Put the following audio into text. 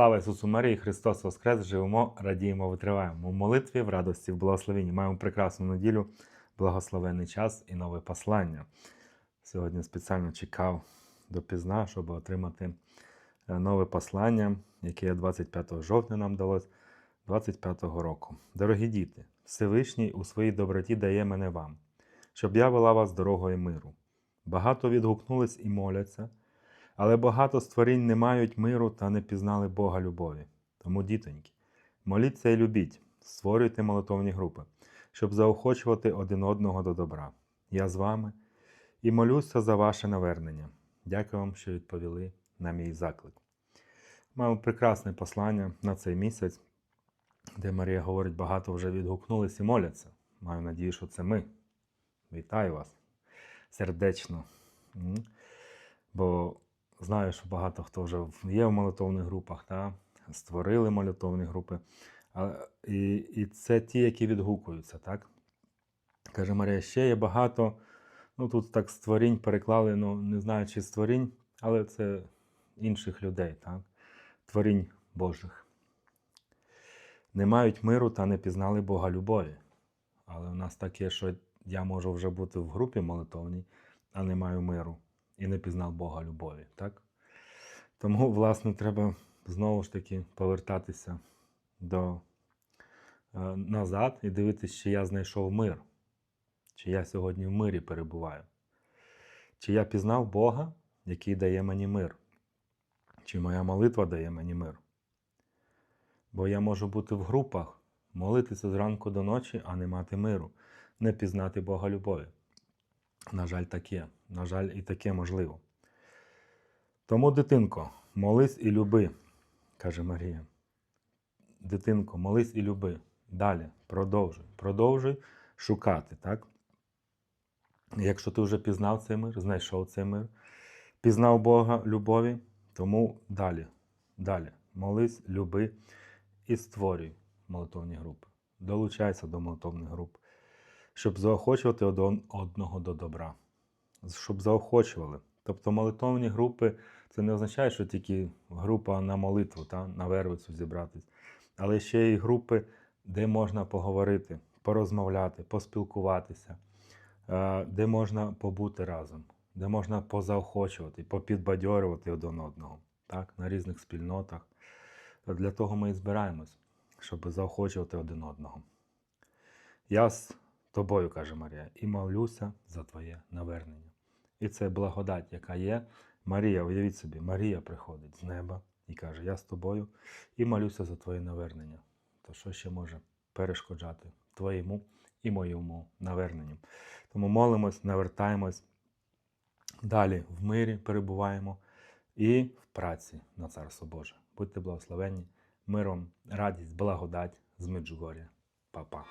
Слава Ісусу Марії, Христос Воскрес! Живемо, радіємо, витриваємо. У молитві, в радості, в благословенні. Маємо прекрасну неділю, благословенний час і нове послання. Сьогодні спеціально чекав допізна, щоб отримати е, нове послання, яке 25 жовтня нам далось 25-го року. Дорогі діти, Всевишній у своїй доброті дає мене вам, щоб я вела вас дорогою миру. Багато відгукнулись і моляться. Але багато створінь не мають миру та не пізнали Бога любові. Тому, дітоньки, моліться і любіть, створюйте молитовні групи, щоб заохочувати один одного до добра. Я з вами і молюся за ваше навернення. Дякую вам, що відповіли на мій заклик. Маємо прекрасне послання на цей місяць, де Марія говорить, багато вже відгукнулись і моляться. Маю надію, що це ми. Вітаю вас сердечно. Бо знаю, що багато хто вже є в молитовних групах, та? створили молитовні групи. А, і, і це ті, які відгукуються, так? Каже Марія, ще є багато. Ну тут так створінь переклали, ну не знаю, чи створінь, але це інших людей, так? Творінь Божих. Не мають миру та не пізнали Бога любові. Але в нас таке, що я можу вже бути в групі молитовній, а не маю миру і не пізнав Бога любові. Так? Тому, власне, треба знову ж таки повертатися до, е, назад і дивитися, чи я знайшов мир, чи я сьогодні в мирі перебуваю, чи я пізнав Бога, який дає мені мир, чи моя молитва дає мені мир. Бо я можу бути в групах, молитися зранку до ночі, а не мати миру, не пізнати Бога любові. На жаль, таке. На жаль, і таке можливо. Тому, дитинко, молись і люби, каже Марія. Дитинко, молись і люби. Далі, продовжуй. Продовжуй шукати, так? Якщо ти вже пізнав цей мир, знайшов цей мир, пізнав Бога любові, тому далі, далі. Молись, люби і створюй молитовні групи. Долучайся до молитовних груп щоб заохочувати одного до добра, щоб заохочували. Тобто молитовні групи це не означає, що тільки група на молитву, та, на вервицю зібратись, але ще й групи, де можна поговорити, порозмовляти, поспілкуватися, е, де можна побути разом, де можна позаохочувати, попідбадьорювати один одного так, на різних спільнотах. Для того ми і збираємось, щоб заохочувати один одного. Я тобою, каже Марія, і молюся за твоє навернення. І це благодать, яка є. Марія, уявіть собі, Марія приходить з неба і каже: Я з тобою і молюся за твоє навернення. То що ще може перешкоджати твоєму і моєму наверненню? Тому молимось, навертаємось, далі в мирі перебуваємо і в праці на Царство Боже. Будьте благословенні, миром, радість, благодать з Меджугор'я. Па-па.